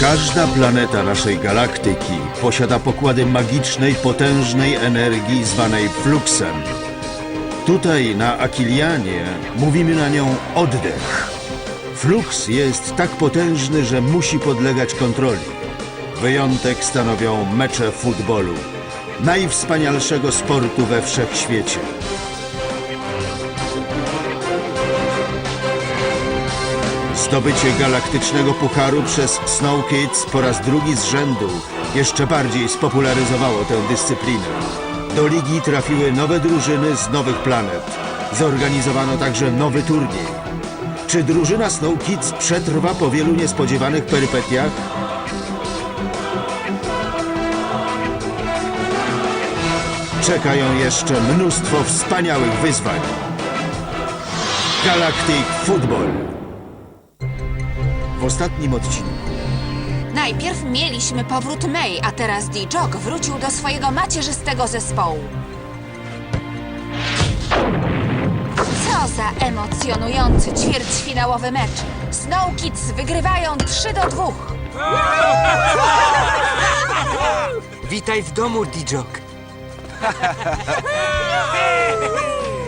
Każda planeta naszej galaktyki posiada pokłady magicznej, potężnej energii zwanej fluxem. Tutaj na Akilianie mówimy na nią oddech. Flux jest tak potężny, że musi podlegać kontroli. Wyjątek stanowią mecze futbolu, najwspanialszego sportu we wszechświecie. Zdobycie galaktycznego pucharu przez Snow Kids po raz drugi z rzędu jeszcze bardziej spopularyzowało tę dyscyplinę. Do ligi trafiły nowe drużyny z nowych planet. Zorganizowano także nowy turniej. Czy drużyna Snow Kids przetrwa po wielu niespodziewanych perypetiach? Czekają jeszcze mnóstwo wspaniałych wyzwań. Galactic Football. W ostatnim odcinku Najpierw mieliśmy powrót May, a teraz D-Jog wrócił do swojego macierzystego zespołu. Co za emocjonujący ćwierćfinałowy mecz. Snow Kids wygrywają 3 do 2. Witaj w domu, Dijok.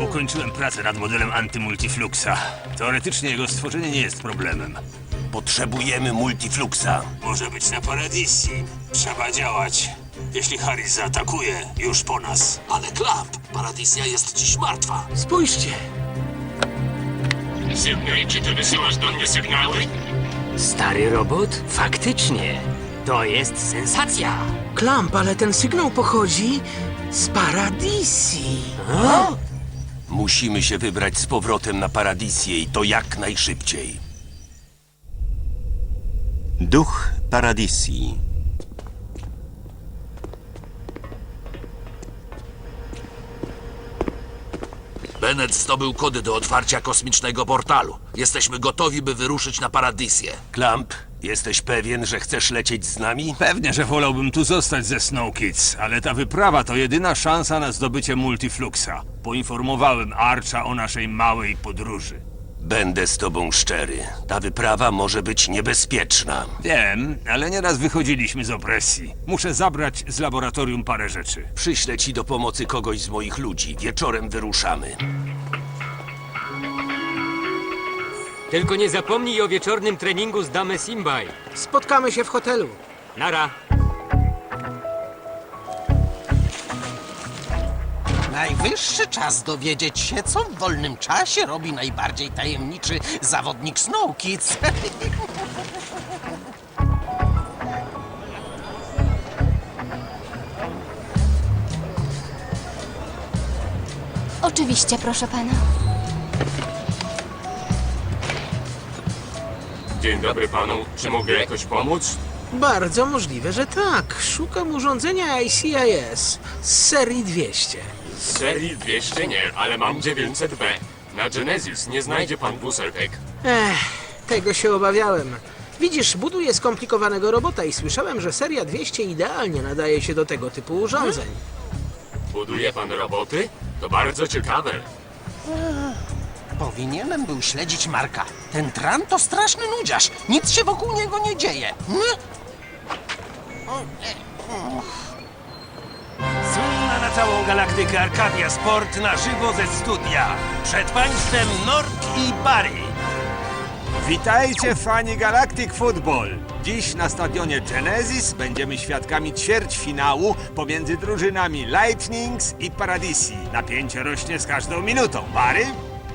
Ukończyłem pracę nad modelem antymultifluxa. Teoretycznie jego stworzenie nie jest problemem. Potrzebujemy multifluxa. Może być na Paradisi. Trzeba działać. Jeśli Harris zaatakuje, już po nas. Ale Klamp, Paradisia jest dziś martwa. Spójrzcie. Sydney, czy ty wysyłasz do mnie sygnały? Stary robot? Faktycznie. To jest sensacja. Klamp, ale ten sygnał pochodzi z Paradisi. Musimy się wybrać z powrotem na Paradisję i to jak najszybciej. Duch Paradisji. Bennett zdobył kody do otwarcia kosmicznego portalu. Jesteśmy gotowi, by wyruszyć na Paradisję. Klamp, jesteś pewien, że chcesz lecieć z nami? Pewnie, że wolałbym tu zostać ze Snow Kids, ale ta wyprawa to jedyna szansa na zdobycie multifluxa. Poinformowałem Archa o naszej małej podróży. Będę z tobą szczery. Ta wyprawa może być niebezpieczna. Wiem, ale nieraz wychodziliśmy z opresji. Muszę zabrać z laboratorium parę rzeczy. Przyślę ci do pomocy kogoś z moich ludzi. Wieczorem wyruszamy. Tylko nie zapomnij o wieczornym treningu z Dame Simbaj. Spotkamy się w hotelu. Nara. Najwyższy czas dowiedzieć się, co w wolnym czasie robi najbardziej tajemniczy zawodnik Snow Kids. Oczywiście, proszę pana. Dzień dobry panu. Czy mogę jakoś pomóc? Bardzo możliwe, że tak. Szukam urządzenia ICIS z serii 200. Z serii 200 nie, ale mam 900B. Na Genesis nie znajdzie pan buselek. Ech, tego się obawiałem. Widzisz, buduję skomplikowanego robota i słyszałem, że seria 200 idealnie nadaje się do tego typu urządzeń. Buduje pan roboty? To bardzo ciekawe. Powinienem był śledzić Marka. Ten tran to straszny nudziarz. Nic się wokół niego nie dzieje. Hmm? Całą galaktykę Arcadia Sport na żywo ze studia. Przed państwem Nord i Barry. Witajcie fani Galactic Football! Dziś na stadionie Genesis będziemy świadkami ćwierćfinału pomiędzy drużynami Lightnings i Paradisi. Napięcie rośnie z każdą minutą. Bary?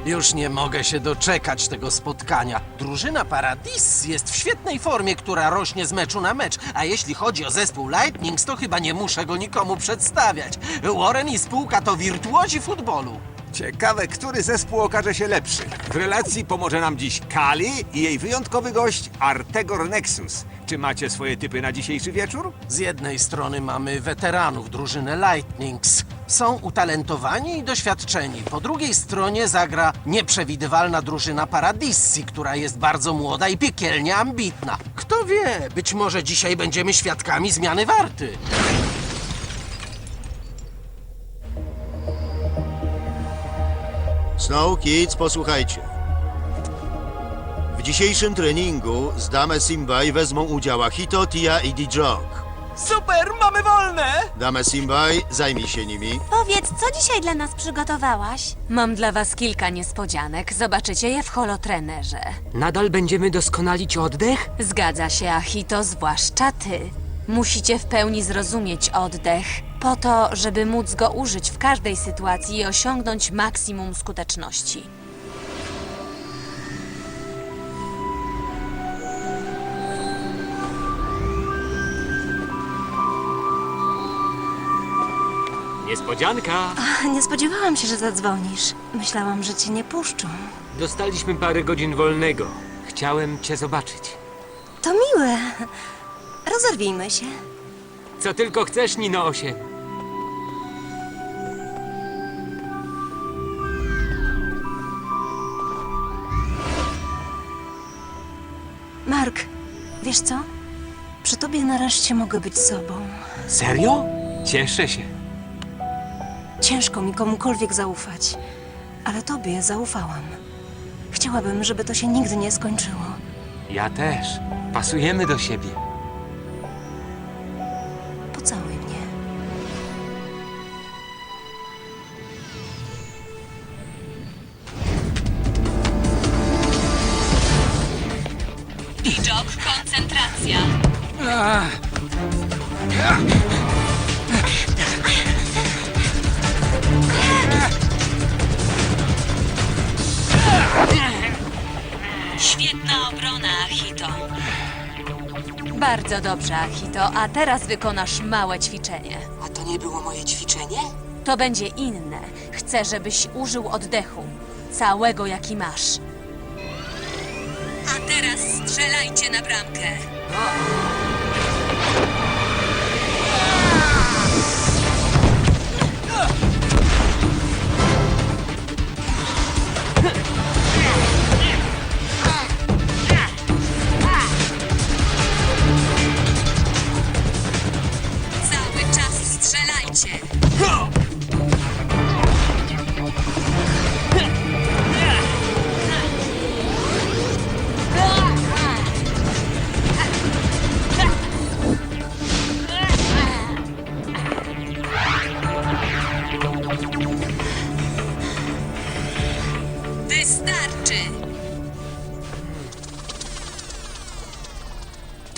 Już nie mogę się doczekać tego spotkania. Drużyna Paradis jest w świetnej formie, która rośnie z meczu na mecz. A jeśli chodzi o zespół Lightnings, to chyba nie muszę go nikomu przedstawiać. Warren i spółka to wirtuozi futbolu. Ciekawe, który zespół okaże się lepszy. W relacji pomoże nam dziś Kali i jej wyjątkowy gość Artegor Nexus. Czy macie swoje typy na dzisiejszy wieczór? Z jednej strony mamy weteranów drużyny Lightnings. Są utalentowani i doświadczeni. Po drugiej stronie zagra nieprzewidywalna drużyna Paradisi, która jest bardzo młoda i piekielnie ambitna. Kto wie, być może dzisiaj będziemy świadkami zmiany warty. Snow Kids, posłuchajcie. W dzisiejszym treningu z Dame Simbaj wezmą udział Hito, Tia i Dijok. Super, mamy wolne! Dame Simbaj, zajmij się nimi. Powiedz, co dzisiaj dla nas przygotowałaś? Mam dla was kilka niespodzianek. Zobaczycie je w holotrenerze. Nadal będziemy doskonalić oddech? Zgadza się, Achito, zwłaszcza ty. Musicie w pełni zrozumieć oddech, po to, żeby móc go użyć w każdej sytuacji i osiągnąć maksimum skuteczności. Niespodzianka! Nie spodziewałam się, że zadzwonisz. Myślałam, że cię nie puszczą. Dostaliśmy parę godzin wolnego. Chciałem cię zobaczyć. To miłe. Rozerwijmy się. Co tylko chcesz, Nino 8. Mark, wiesz co? Przy tobie nareszcie mogę być sobą. Serio? Cieszę się. Ciężko mi komukolwiek zaufać, ale tobie zaufałam. Chciałabym, żeby to się nigdy nie skończyło. Ja też. Pasujemy do siebie. Achito. Bardzo dobrze, Achito. A teraz wykonasz małe ćwiczenie. A to nie było moje ćwiczenie? To będzie inne. Chcę, żebyś użył oddechu. Całego, jaki masz. A teraz strzelajcie na bramkę. Cały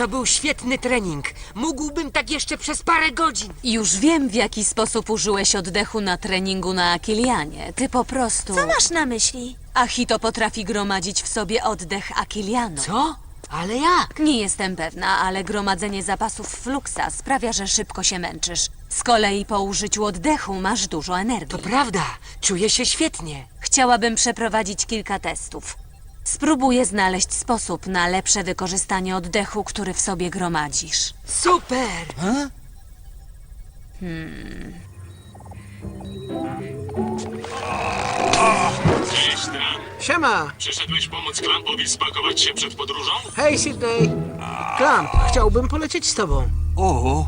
To był świetny trening. Mógłbym tak jeszcze przez parę godzin. Już wiem, w jaki sposób użyłeś oddechu na treningu na Akilianie. Ty po prostu... Co masz na myśli? Achito potrafi gromadzić w sobie oddech Akilianu. Co? Ale jak? Nie jestem pewna, ale gromadzenie zapasów fluksa sprawia, że szybko się męczysz. Z kolei po użyciu oddechu masz dużo energii. To prawda. Czuję się świetnie. Chciałabym przeprowadzić kilka testów. Spróbuję znaleźć sposób na lepsze wykorzystanie oddechu, który w sobie gromadzisz. Super! Cześć, Tran. Siema! Przyszedłeś pomóc Klampowi spakować się przed podróżą? Hej, Sydney! Klamp, chciałbym polecieć z tobą. O,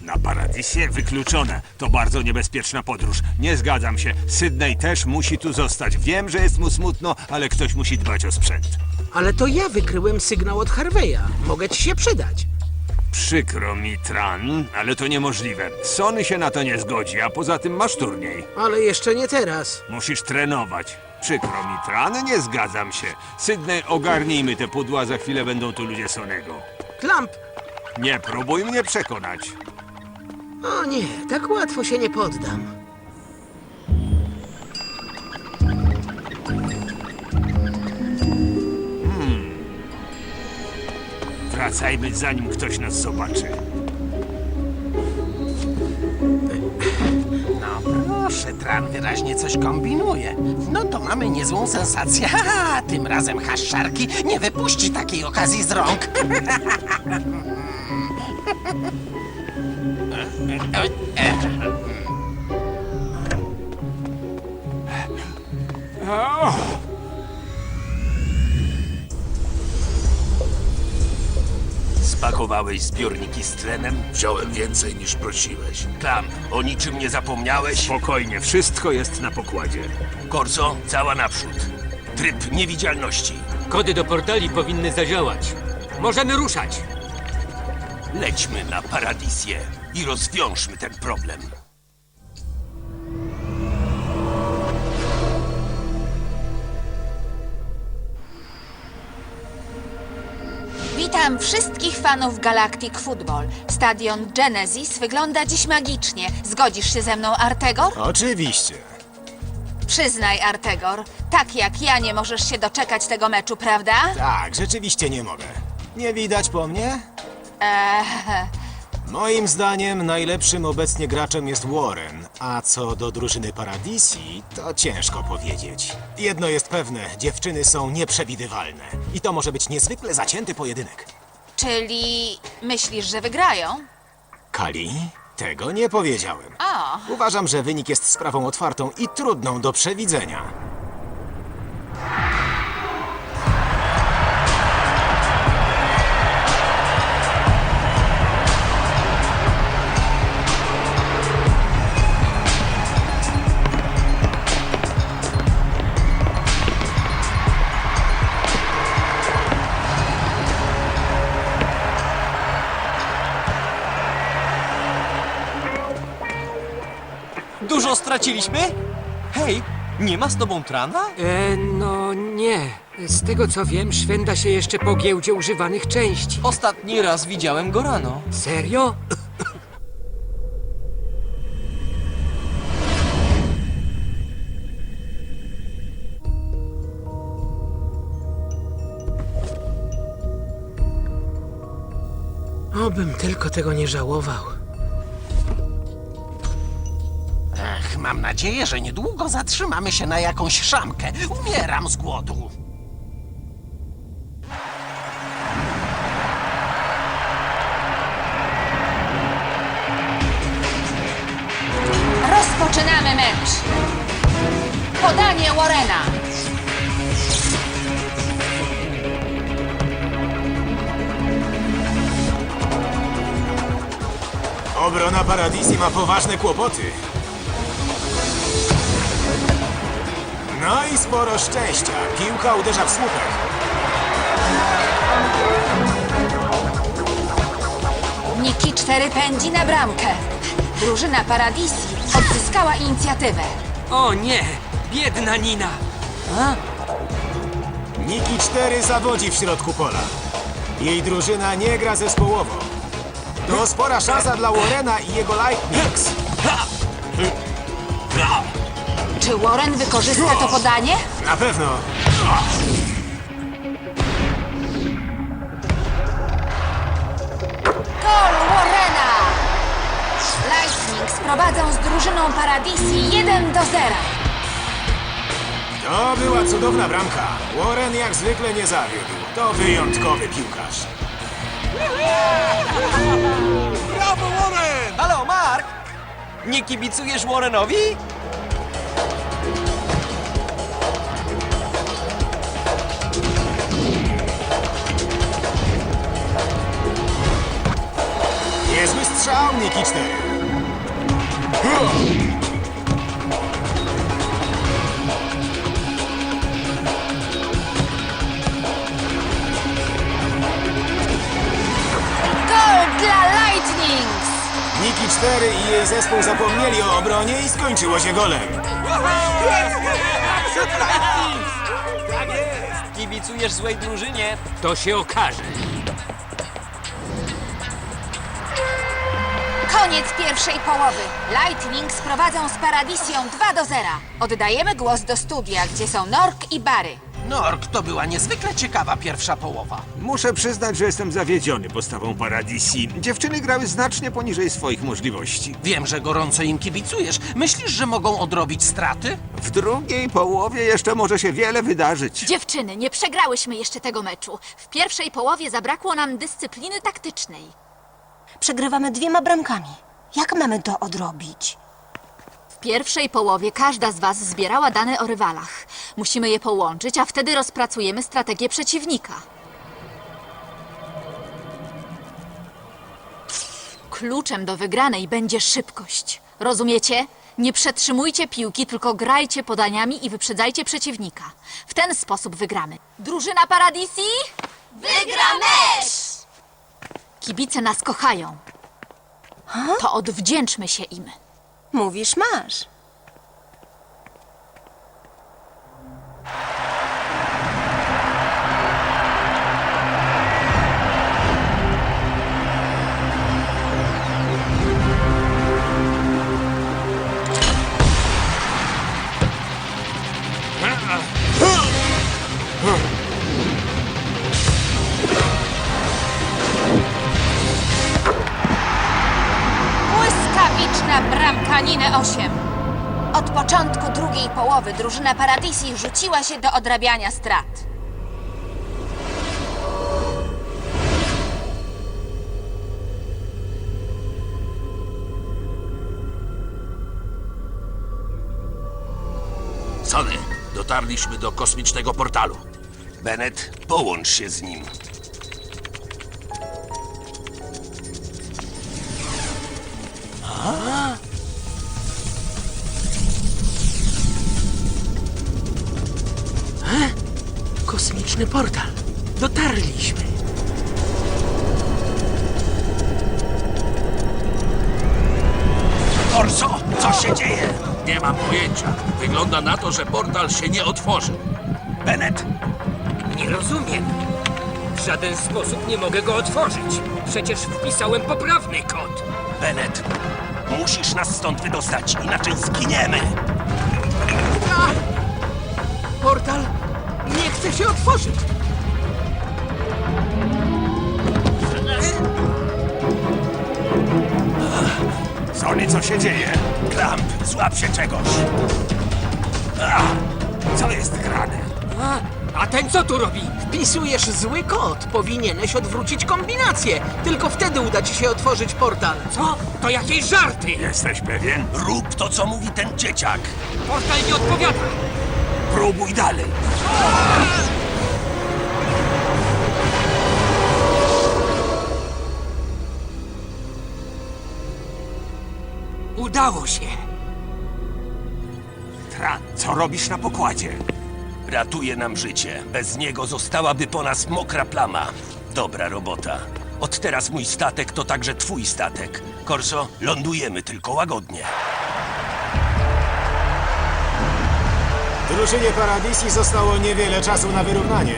na Paradisie wykluczone. To bardzo niebezpieczna podróż. Nie zgadzam się. Sydney też musi tu zostać. Wiem, że jest mu smutno, ale ktoś musi dbać o sprzęt. Ale to ja wykryłem sygnał od Harveya. Mogę ci się przydać. Przykro mi, Tran, ale to niemożliwe. Sony się na to nie zgodzi, a poza tym masz turniej. Ale jeszcze nie teraz. Musisz trenować. Przykro mi, Tran, nie zgadzam się. Sydney, ogarnijmy te pudła, za chwilę będą tu ludzie Sonego. Klamp! Nie próbuj mnie przekonać. O nie, tak łatwo się nie poddam. Wracajmy, zanim ktoś nas zobaczy. No proszę, Tran wyraźnie coś kombinuje. No to mamy niezłą sensację. Haha, tym razem haszczarki nie wypuści takiej okazji z rąk. Spakowałeś zbiorniki z tlenem? Wziąłem więcej niż prosiłeś. Klamp, o niczym nie zapomniałeś? Spokojnie, wszystko jest na pokładzie. Korso, cała naprzód. Tryb niewidzialności. Kody do portali powinny zadziałać. Możemy ruszać. Lećmy na Paradisję i rozwiążmy ten problem. Witam wszystkich fanów Galactic Football. Stadion Genesis wygląda dziś magicznie. Zgodzisz się ze mną, Artegor? Oczywiście. Przyznaj, Artegor, tak jak ja nie możesz się doczekać tego meczu, prawda? Tak, rzeczywiście nie mogę. Nie widać po mnie? Eee, Moim zdaniem najlepszym obecnie graczem jest Warren, a co do drużyny Paradisi, to ciężko powiedzieć. Jedno jest pewne, dziewczyny są nieprzewidywalne i to może być niezwykle zacięty pojedynek. czyli myślisz, że wygrają? Kali? Tego nie powiedziałem. Uważam, że wynik jest sprawą otwartą i trudną do przewidzenia. Dużo straciliśmy? Hej, nie ma z tobą trana? E, no nie. Z tego co wiem, szwenda się jeszcze po giełdzie używanych części. Ostatni raz widziałem go rano. Serio? Obym tylko tego nie żałował. Mam nadzieję, że niedługo zatrzymamy się na jakąś szamkę. Umieram z głodu. rozpoczynamy mecz. Podanie Warrena. Obrona Paradisi ma poważne kłopoty. No i sporo szczęścia. Piłka uderza w słupek. Niki 4 pędzi na bramkę. Drużyna Paradisi odzyskała inicjatywę. O nie! Biedna Nina! Niki 4 zawodzi w środku pola. Jej drużyna nie gra zespołowo. To spora szansa dla Warrena i jego Lightnings. Czy Warren wykorzysta to podanie? Na pewno. Gol Warrena! Lightning sprowadzą z drużyną Paradisi 1 do 0. To była cudowna bramka. Warren jak zwykle nie zawiódł. To wyjątkowy piłkarz. Brawo, Warren! Halo, Mark! Nie kibicujesz Warrenowi? Strzał, Niki 4. Gol dla Lightnings! Niki 4 i jej zespół zapomnieli o obronie i skończyło się golem. Tak jest! Kibicujesz złej drużynie. To się okaże. Koniec pierwszej połowy. Lightning sprowadzą z Paradisją 2 do 0. Oddajemy głos do studia, gdzie są Nork i Bary. Nork, to była niezwykle ciekawa pierwsza połowa. Muszę przyznać, że jestem zawiedziony postawą Paradisi. Dziewczyny grały znacznie poniżej swoich możliwości. Wiem, że gorąco im kibicujesz. Myślisz, że mogą odrobić straty? W drugiej połowie jeszcze może się wiele wydarzyć. Dziewczyny, nie przegrałyśmy jeszcze tego meczu. W pierwszej połowie zabrakło nam dyscypliny taktycznej. Przegrywamy dwiema bramkami. Jak mamy to odrobić? W pierwszej połowie każda z was zbierała dane o rywalach. Musimy je połączyć, a wtedy rozpracujemy strategię przeciwnika. Kluczem do wygranej będzie szybkość. Rozumiecie? Nie przetrzymujcie piłki, tylko grajcie podaniami i wyprzedzajcie przeciwnika. W ten sposób wygramy. Drużyna Paradisi? Wygra mecz! Kibice nas kochają. To odwdzięczmy się im. Mówisz, masz. Połowy drużyna Paradisi rzuciła się do odrabiania strat. Sony, dotarliśmy do kosmicznego portalu. Bennett, połącz się z nim. Kosmiczny portal. Dotarliśmy. Orso, co się dzieje? Nie mam pojęcia. Wygląda na to, że portal się nie otworzył. Bennett, Nie rozumiem. W żaden sposób nie mogę go otworzyć. Przecież wpisałem poprawny kod. Bennett, musisz nas stąd wydostać, inaczej zginiemy. Portal chce się otworzyć. Sony, co się dzieje? Klamp, złap się czegoś. A, co jest grane? A, a ten co tu robi? Wpisujesz zły kod. Powinieneś odwrócić kombinację. Tylko wtedy uda ci się otworzyć portal. Co? To jakieś żarty! Jesteś pewien? Rób to, co mówi ten dzieciak. Portal nie odpowiada! Próbuj dalej. Udało się! Tran, co robisz na pokładzie? Ratuje nam życie. Bez niego zostałaby po nas mokra plama. Dobra robota. Od teraz mój statek to także twój statek. Korso, lądujemy tylko łagodnie. Drużynie Paradisi zostało niewiele czasu na wyrównanie.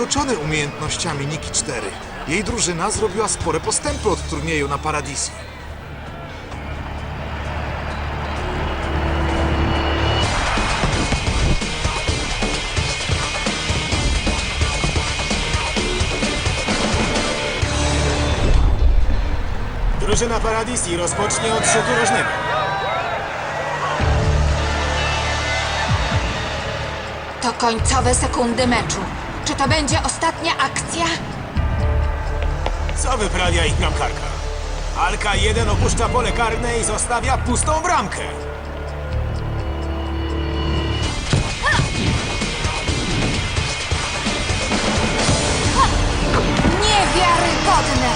Zaskoczony umiejętnościami Niki 4. Jej drużyna zrobiła spore postępy od turnieju na Paradisi. Drużyna Paradisi rozpocznie od rzutu rożnego. To końcowe sekundy meczu. Czy to będzie ostatnia akcja? Co wyprawia ich bramkarka? Alka 1 opuszcza pole karne i zostawia pustą bramkę. Niewiarygodne!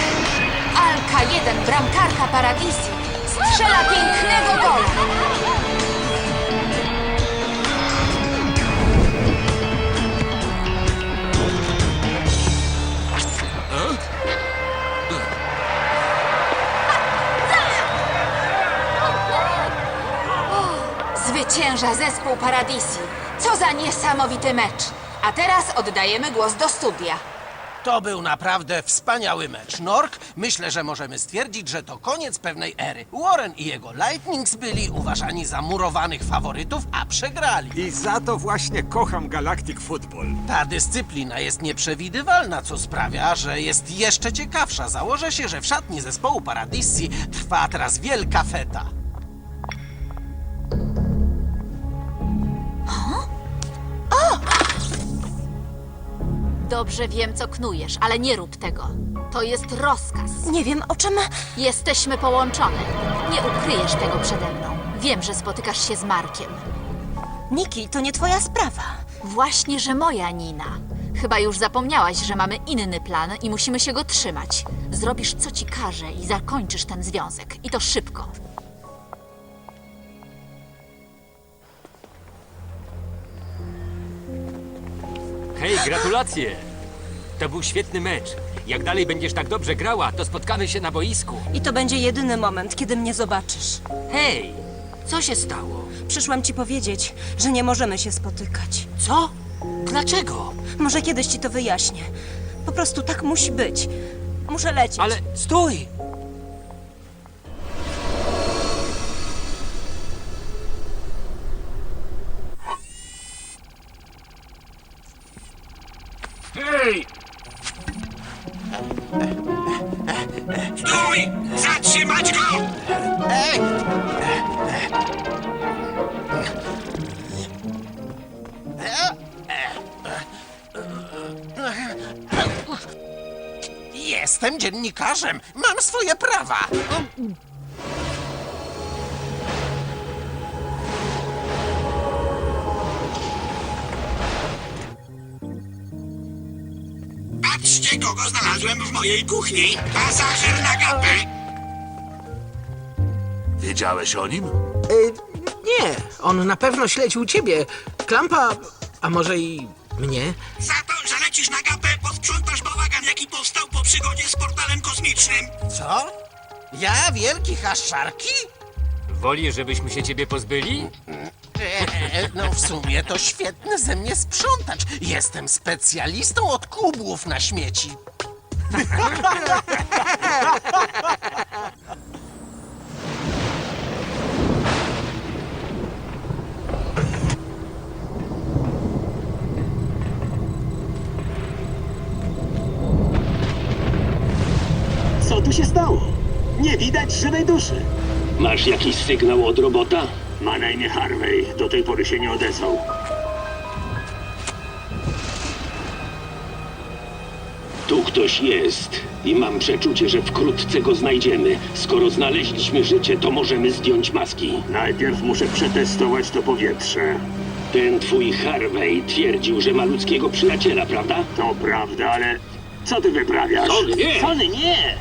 Alka 1, bramkarka Paradisi, strzela pięknego gola. Zwycięża zespół Paradisi. Co za niesamowity mecz. A teraz oddajemy głos do studia. To był naprawdę wspaniały mecz. Nork, myślę, że możemy stwierdzić, że to koniec pewnej ery. Warren i jego Lightnings byli uważani za murowanych faworytów, a przegrali. I za to właśnie kocham Galactic Football. Ta dyscyplina jest nieprzewidywalna, co sprawia, że jest jeszcze ciekawsza. Założę się, że w szatni zespołu Paradisi trwa teraz wielka feta. Dobrze wiem, co knujesz, ale nie rób tego. To jest rozkaz. Nie wiem, o czym... Jesteśmy połączone. Nie ukryjesz tego przede mną. Wiem, że spotykasz się z Markiem. Niki, to nie twoja sprawa. Właśnie, że moja Nina. Chyba już zapomniałaś, że mamy inny plan i musimy się go trzymać. Zrobisz, co ci każe i zakończysz ten związek. I to szybko. Hej, gratulacje! To był świetny mecz. Jak dalej będziesz tak dobrze grała, to spotkamy się na boisku. I to będzie jedyny moment, kiedy mnie zobaczysz. Hej, co się stało? Przyszłam ci powiedzieć, że nie możemy się spotykać. Co? Dlaczego? Może kiedyś ci to wyjaśnię. Po prostu tak musi być. Muszę lecieć. Ale stój! Dziennikarzem. Mam swoje prawa. Patrzcie, kogo znalazłem w mojej kuchni! Pasażer na gapę! Wiedziałeś o nim? Y, nie, on na pewno śledził ciebie. Klampa, a może i mnie? Za to, że przygodzie z portalem kosmicznym! Co? Ja, wielki haszczarki? Woli, żebyśmy się ciebie pozbyli? E, no w sumie to świetny ze mnie sprzątacz. Jestem specjalistą od kubłów na śmieci. Tu się stało? Nie widać żywej duszy. Masz jakiś sygnał od robota? Ma na imię Harvey. Do tej pory się nie odezwał. Tu ktoś jest i mam przeczucie, że wkrótce go znajdziemy. Skoro znaleźliśmy życie, to możemy zdjąć maski. Najpierw muszę przetestować to powietrze. Ten twój Harvey twierdził, że ma ludzkiego przyjaciela, prawda? To prawda, ale co ty wyprawiasz? Sony, nie! Sony, nie!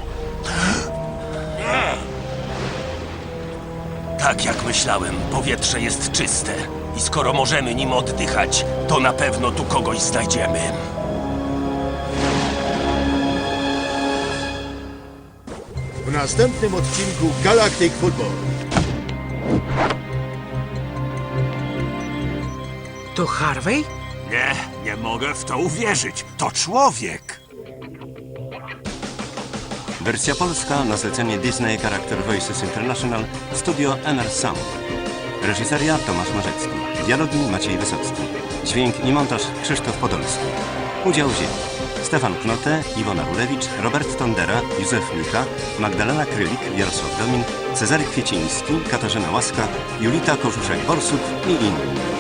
Tak jak myślałem, powietrze jest czyste. I skoro możemy nim oddychać, to na pewno tu kogoś znajdziemy. W następnym odcinku Galactic Football. To Harvey? Nie, nie mogę w to uwierzyć. To człowiek. Wersja polska na zlecenie Disney Character Voices International Studio NR Sound. Reżyseria Tomasz Marzecki. Dialogi Maciej Wysocki. Dźwięk i montaż Krzysztof Podolski. Udział wzięli Stefan Knote, Iwona Rulewicz, Robert Tondera, Józef Mika, Magdalena Krylik, Jarosław Domin, Cezary Kwieciński, Katarzyna Łaska, Julita Korzuszek-Borsuk i inni.